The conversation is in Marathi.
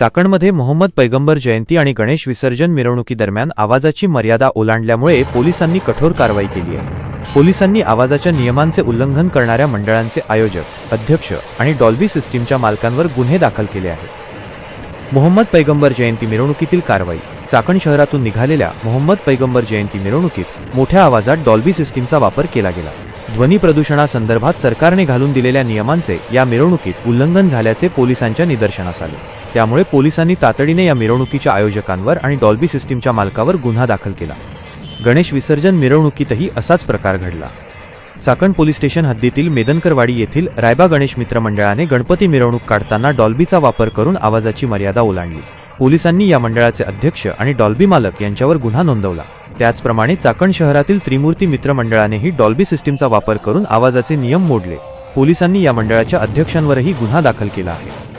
चाकणमध्ये मोहम्मद पैगंबर जयंती आणि गणेश विसर्जन मिरवणुकीदरम्यान आवाजाची मर्यादा ओलांडल्यामुळे पोलिसांनी कठोर कारवाई केली आहे. पोलिसांनी आवाजाच्या नियमांचे उल्लंघन करणाऱ्या मंडळांचे आयोजक अध्यक्ष आणि डॉल्बी सिस्टीमच्या मालकांवर गुन्हे दाखल केले आहेत. मोहम्मद पैगंबर जयंती मिरवणुकीतील कारवाई. चाकण शहरातून निघालेल्या मोहम्मद पैगंबर जयंती मिरवणुकीत मोठ्या आवाजात डॉल्बी सिस्टीमचा वापर केला गेला. ध्वनी प्रदूषणासंदर्भात सरकारने घालून दिलेल्या नियमांचे या मिरवणुकीत उल्लंघन झाल्याचे पोलिसांच्या निदर्शनास आले. त्यामुळे पोलिसांनी तातडीने या मिरवणुकीच्या आयोजकांवर आणि डॉल्बी सिस्टीमच्या मालकावर गुन्हा दाखल केला. गणेश विसर्जन मिरवणुकीतही असाच प्रकार घडला. चाकण पोलीस स्टेशन हद्दीतील मेदनकरवाडी येथील रायबा गणेश मित्र मंडळाने गणपती मिरवणूक काढताना डॉल्बीचा वापर करून आवाजाची मर्यादा ओलांडली. पोलिसांनी या मंडळाचे अध्यक्ष आणि डॉल्बी मालक यांच्यावर गुन्हा नोंदवला. त्याचप्रमाणे चाकण शहरातील त्रिमूर्ती मित्र मंडळानेही डॉल्बी सिस्टीमचा वापर करून आवाजाचे नियम मोडले. पोलिसांनी या मंडळाच्या अध्यक्षांवरही गुन्हा दाखल केला आहे.